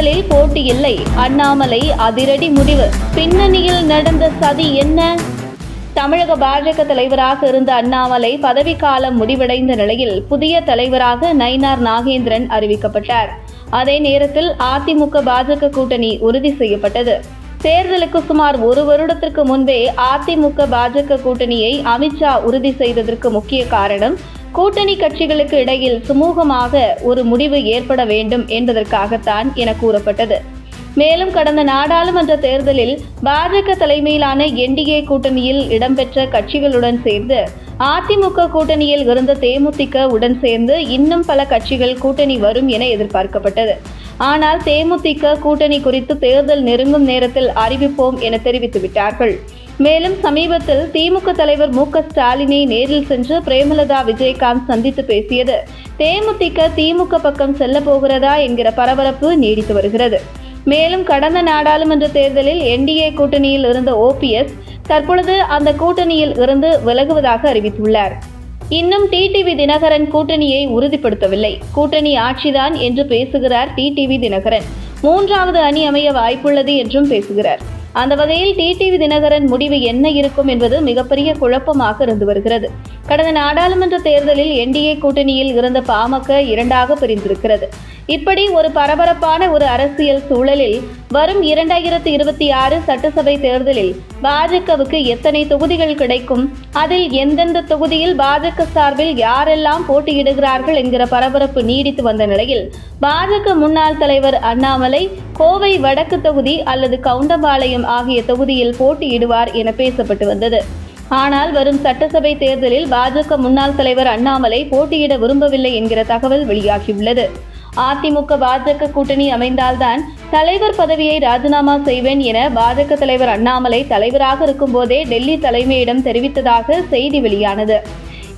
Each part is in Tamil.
தேர்தலில் போட்டி இல்லை. அண்ணாமலை அதிரடி முடிவு. பின்னணியில் நடந்த சதி என்ன? தமிழக பாஜக தலைவராக இருந்த அண்ணாமலை பதவிக்காலம் முடிவடைந்த நிலையில் புதிய தலைவராக நயினார் நாகேந்திரன் அறிவிக்கப்பட்டார். அதே நேரத்தில் அதிமுக பாஜக கூட்டணி உறுதி செய்யப்பட்டது. தேர்தலுக்கு சுமார் ஒரு வருடத்திற்கு முன்பே அதிமுக பாஜக கூட்டணியை அமித்ஷா உறுதி செய்ததற்கு முக்கிய காரணம் கூட்டணி கட்சிகளுக்கு இடையில் சுமூகமாக ஒரு முடிவு ஏற்பட வேண்டும் என்பதற்காகத்தான் என கூறப்பட்டது. மேலும் கடந்த நாடாளுமன்ற தேர்தலில் பாஜக தலைமையிலான என்டிஏ கூட்டணியில் இடம்பெற்ற கட்சிகளுடன் சேர்ந்து அதிமுக கூட்டணியில் இருந்த தேமுதிக உடன் சேர்ந்து இன்னும் பல கட்சிகள் கூட்டணி வரும் என எதிர்பார்க்கப்பட்டது. ஆனால் தேமுதிக கூட்டணி குறித்து தேர்தல் நெருங்கும் நேரத்தில் அறிவிப்போம் என தெரிவித்து விட்டார்கள் மேலும் சமீபத்தில் திமுக தலைவர் மு க ஸ்டாலினை நேரில் சென்று பிரேமலதா விஜயகாந்த் சந்தித்து பேசியது. தேமுதிக திமுக பக்கம் செல்ல போகிறதா என்கிற பரபரப்பு நீடித்து வருகிறது. மேலும் கடந்த நாடாளுமன்ற தேர்தலில் என்டிஏ கூட்டணியில் இருந்த ஓபிஎஸ் தற்பொழுது அந்த கூட்டணியில் இருந்து விலகுவதாக அறிவித்துள்ளார். இன்னும் டிடிவி தினகரன் கூட்டணியை உறுதிப்படுத்தவில்லை. கூட்டணி ஆட்சிதான் என்று பேசுகிறார் டிடிவி தினகரன். மூன்றாவது அணி அமைய வாய்ப்புள்ளது என்றும் பேசுகிறார். அந்த வகையில் டிடிவி தினகரன் முடிவு என்ன இருக்கும் என்பது மிகப்பெரிய குழப்பமாக இருந்து வருகிறது. கடந்த நாடாளுமன்ற தேர்தலில் என்டிஏ கூட்டணியில் இருந்த பாமக இரண்டாக பிரிந்திருக்கிறது. இப்படி ஒரு பரபரப்பான ஒரு அரசியல் சூழலில் வரும் இரண்டாயிரத்தி இருபத்தி ஆறு சட்டசபை தேர்தலில் பாஜகவுக்கு எத்தனை தொகுதிகள் கிடைக்கும்? அதில் எந்தெந்த தொகுதியில் பாஜக சார்பில் யாரெல்லாம் போட்டியிடுகிறார்கள் என்கிற பரபரப்பு நீடித்து வந்த நிலையில் பாஜக முன்னாள் தலைவர் அண்ணாமலை கோவை வடக்கு தொகுதி அல்லது கவுண்டம்பாளையம் ஆகிய தொகுதியில் போட்டியிடுவார் என பேசப்பட்டு வந்தது. ஆனால் வரும் சட்டசபை தேர்தலில் பாஜக முன்னாள் தலைவர் அண்ணாமலை போட்டியிட விரும்பவில்லை என்கிற தகவல் வெளியாகியுள்ளது. அதிமுக பாஜக கூட்டணி அமைந்தால்தான் தலைவர் பதவியை ராஜினாமா செய்வேன் என பாஜக தலைவர் அண்ணாமலை தலைவராக இருக்கும்போதே டெல்லி தலைமையிடம் தெரிவித்ததாக செய்தி வெளியானது.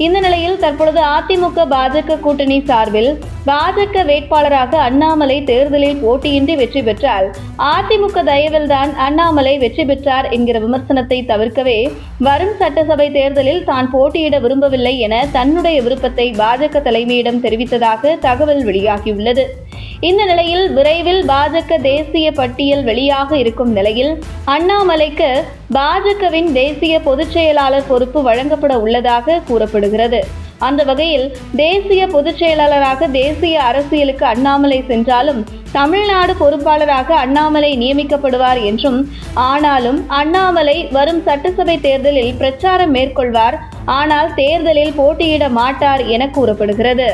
இந்த நிலையில் தற்பொழுது அதிமுக பாஜக கூட்டணி சார்பில் பாஜக வேட்பாளராக அண்ணாமலை தேர்தலில் போட்டியின்றி வெற்றி பெற்றால் அதிமுக தயவில்தான் அண்ணாமலை வெற்றி பெற்றார் என்கிற விமர்சனத்தை தவிர்க்கவே வரும் சட்டசபை தேர்தலில் தான் போட்டியிட விரும்பவில்லை என தன்னுடைய விருப்பத்தை பாஜக தலைமையிடம் தெரிவித்ததாக தகவல் வெளியாகியுள்ளது. இந்த நிலையில் விரைவில் பாஜக தேசிய பட்டியல் வெளியாக இருக்கும் நிலையில் அண்ணாமலைக்கு பாஜகவின் தேசிய பொதுச் செயலாளர் பொறுப்பு வழங்கப்பட உள்ளதாக கூறப்படுகிறது. அந்த வகையில் தேசிய பொதுச் செயலாளராக தேசிய அரசியலுக்கு அண்ணாமலை சென்றாலும் தமிழ்நாடு பொறுப்பாளராக அண்ணாமலை நியமிக்கப்படுவார் என்றும் ஆனாலும் அண்ணாமலை வரும் சட்டசபை தேர்தலில் பிரச்சாரம் மேற்கொள்வார். ஆனால் தேர்தலில் போட்டியிட மாட்டார் என கூறப்படுகிறது.